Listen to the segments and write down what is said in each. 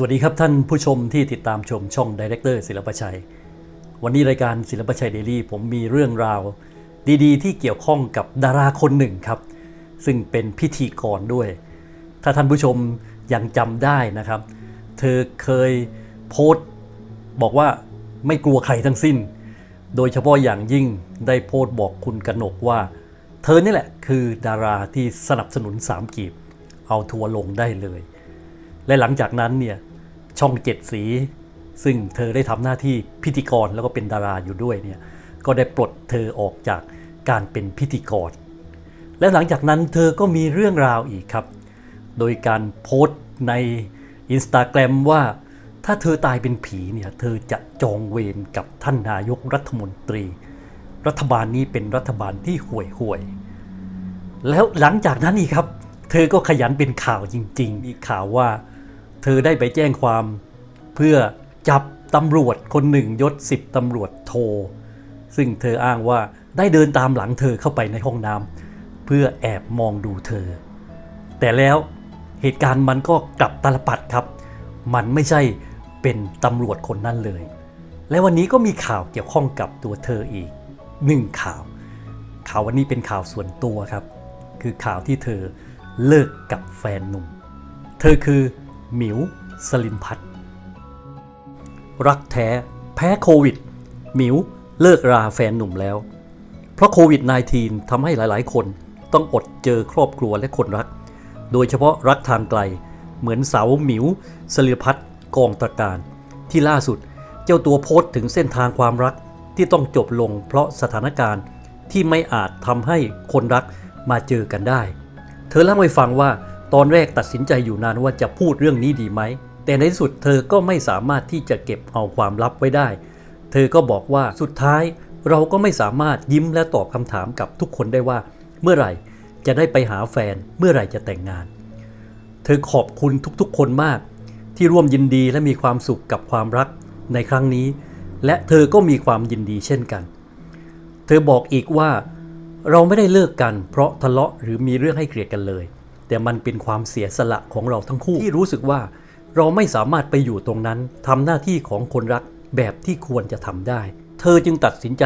สวัสดีครับท่านผู้ชมที่ติดตามชมช่องดีเรคเตอร์ศิลปชัย วันนี้รายการศิลปชัยเดลี่ผมมีเรื่องราว ดีๆ ที่เกี่ยวข้องกับดาราคนหนึ่งครับ ซึ่งเป็นพิธีกรด้วย ถ้าท่านผู้ชมยังจำได้นะครับ เธอเคยโพสต์บอกว่าไม่กลัวใครทั้งสิ้น โดยเฉพาะอย่างยิ่งได้โพสต์บอกคุณกนกว่า เธอนี่แหละคือดาราที่สนับสนุนสามกีบ เอาทัวร์ลงได้เลย และหลังจากนั้นเนี่ย ช่องเจ็ดสี ซึ่งเธอได้ทำหน้าที่พิธีกรแล้วก็เป็นดาราอยู่ด้วยเนี่ยก็ได้ปลดเธอออกจากการเป็นพิธีกร และหลังจากนั้นเธอก็มีเรื่องราวอีกครับ โดยการโพสต์ใน Instagram ว่าถ้าเธอตายเป็นผีเนี่ยเธอจะจองเวรกับท่านนายกรัฐมนตรี รัฐบาลนี้เป็นรัฐบาลที่ห่วยห่วย แล้วหลังจากนั้นอีกครับ เธอก็ขยันเป็นข่าวจริง ๆ มีข่าวว่า ธอได้ไปแจ้งความ เพื่อจับตำรวจคนหนึ่งยศสิบตำรวจโท ซึ่งเธออ้างว่าได้เดินตามหลังเธอเข้าไปในห้องน้ำเพื่อแอบมองดูเธอ แต่แล้วเหตุการณ์มันก็กลับตลปัดครับ มันไม่ใช่เป็นตำรวจคนนั้นเลย และวันนี้ก็มีข่าวเกี่ยวข้องกับตัวเธออีกหนึ่งข่าว ข่าววันนี้เป็นข่าวส่วนตัวครับ คือข่าวที่เธอเลิกกับแฟนหนุ่ม เธอคือ หมิว สลินพัฒน์รักแท้แพ้โควิด หมิวเลิกราแฟนหนุ่มแล้ว เพราะโควิด -19 ทำให้หลายๆ คนต้องอดเจอครอบครัวและคนรัก โดยเฉพาะรักทางไกล เหมือนสาวหมิว สลินพัฒน์กองตระการ ที่ล่าสุดเจ้าตัวโพสต์ถึงเส้นทางความรักที่ต้องจบลงเพราะสถานการณ์ที่ไม่อาจทำให้คนรักมาเจอกันได้ เธอเล่าให้ฟังว่า ตอนแรกตัดสินใจอยู่นานว่าจะพูดเรื่องนี้ดีไหม แต่ในที่สุดเธอก็ไม่สามารถที่จะเก็บเอาความลับไว้ได้ เธอก็บอกว่าสุดท้ายเราก็ไม่สามารถยิ้มและตอบคำถามกับทุกคนได้ว่า เมื่อไหร่จะได้ไปหาแฟน เมื่อไหร่จะแต่งงาน เธอขอบคุณทุกๆ คนมาก ที่ร่วมยินดีและมีความสุขกับความรักในครั้งนี้ และเธอก็มีความยินดีเช่นกัน เธอบอกอีกว่า เราไม่ได้เลิกกัน เพราะทะเลาะหรือมีเรื่องให้เกลียดกันเลย แต่มันเป็นความเสียสละของเราทั้งคู่ที่รู้สึกว่า เราไม่สามารถไปอยู่ตรงนั้นทำหน้าที่ของคนรักแบบที่ควรจะทำได้ เธอจึงตัดสินใจ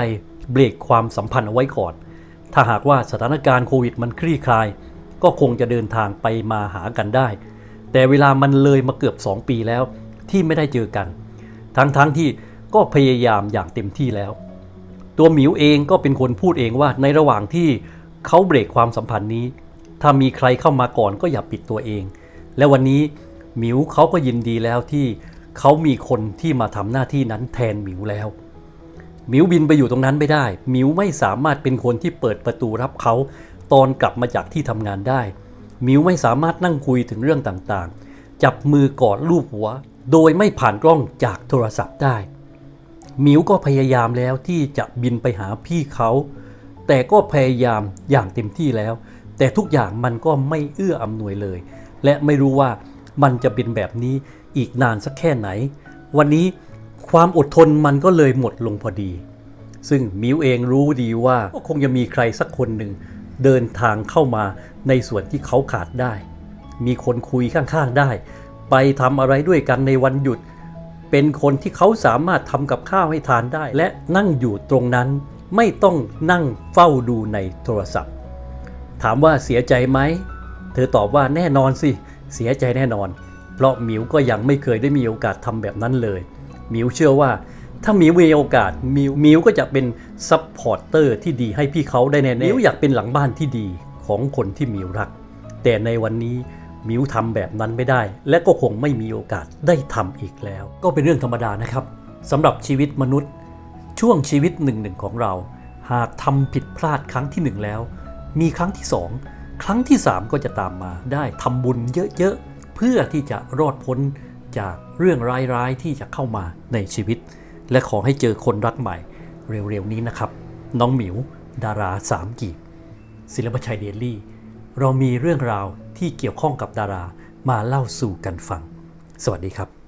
เบรกความสัมพันธ์เอาไว้ก่อน ถ้าหากว่าสถานการณ์โควิดมันคลี่คลาย ก็คงจะเดินทางไปมาหากันได้ แต่เวลามันเลยมาเกือบ 2 ปีแล้ว ที่ไม่ได้เจอกัน ทั้งๆทที่ก็พยายามอย่างเต็มที่แล้ว ตัวหมิวเองก็เป็นคนพูดเองว่าในระหว่างที่เขาเบรกความสัมพันธ์นี้ ถ้ามีใครเข้ามาก่อนก็อย่าปิดตัวเอง และวันนี้หมิวเขาก็ยินดีแล้วที่เขามีคนที่มาทำหน้าที่นั้นแทนหมิวแล้วหมิวบินไปอยู่ตรงนั้นไม่ได้หมิวไม่สามารถเป็นคนที่เปิดประตูรับเขาตอนกลับมาจากที่ทำงานได้หมิวไม่สามารถนั่งคุยถึงเรื่องต่างๆ จับมือกอดรูปหัว โดยไม่ผ่านกล้องจากโทรศัพท์ได้หมิวก็พยายามแล้วที่จะบินไปหาพี่เขา แต่ก็พยายามอย่างเต็มที่แล้ว แต่ทุกอย่างมันก็ไม่เอื้ออำนวยเลย และไม่รู้ว่ามันจะเป็นแบบนี้อีกนานสักแค่ไหน วันนี้ความอดทนมันก็เลยหมดลงพอดี ซึ่งมิวเองรู้ดีว่าก็คงจะมีใครสักคนหนึ่ง เดินทางเข้ามาในส่วนที่เขาขาดได้ มีคนคุยข้างๆได้ ไปทำอะไรด้วยกันในวันหยุด เป็นคนที่เขาสามารถทำกับข้าวให้ทานได้ และนั่งอยู่ตรงนั้นไม่ต้องนั่งเฝ้าดูในโทรศัพท์ ถามว่าเสียใจไหม เธอตอบว่าแน่นอนสิ เสียใจแน่นอน เพราะหมิวก็ยังไม่เคยได้มีโอกาสทำแบบนั้นเลยหมิวเชื่อว่า ถ้าหมิวมีโอกาสหมิวหมิวก็จะเป็นซัพพอร์เตอร์ที่ดีให้พี่เขาได้แน่ๆหมิวอยากเป็นหลังบ้านที่ดีของคนที่หมิวรัก แต่ในวันนี้หมิวทำแบบนั้นไม่ได้ และก็คงไม่มีโอกาสได้ทำอีกแล้ว ก็เป็นเรื่องธรรมดานะครับสำหรับชีวิตมนุษย์ ช่วงชีวิตหนึ่งหนึ่งของเรา หากทำผิดพลาดครั้งที่หนึ่งแล้ว มีครั้งที่สองครั้งที่สามก็จะตามมาได้ทำบุญเยอะๆ เพื่อที่จะรอดพ้นจากเรื่องร้ายๆ ที่จะเข้ามาในชีวิต และขอให้เจอคนรักใหม่เร็วๆนี้นะครับ น้องหมิว ดาราสามกีบศิลปชัยเดลี่ เรามีเรื่องราวที่เกี่ยวข้องกับดารามาเล่าสู่กันฟัง สวัสดีครับ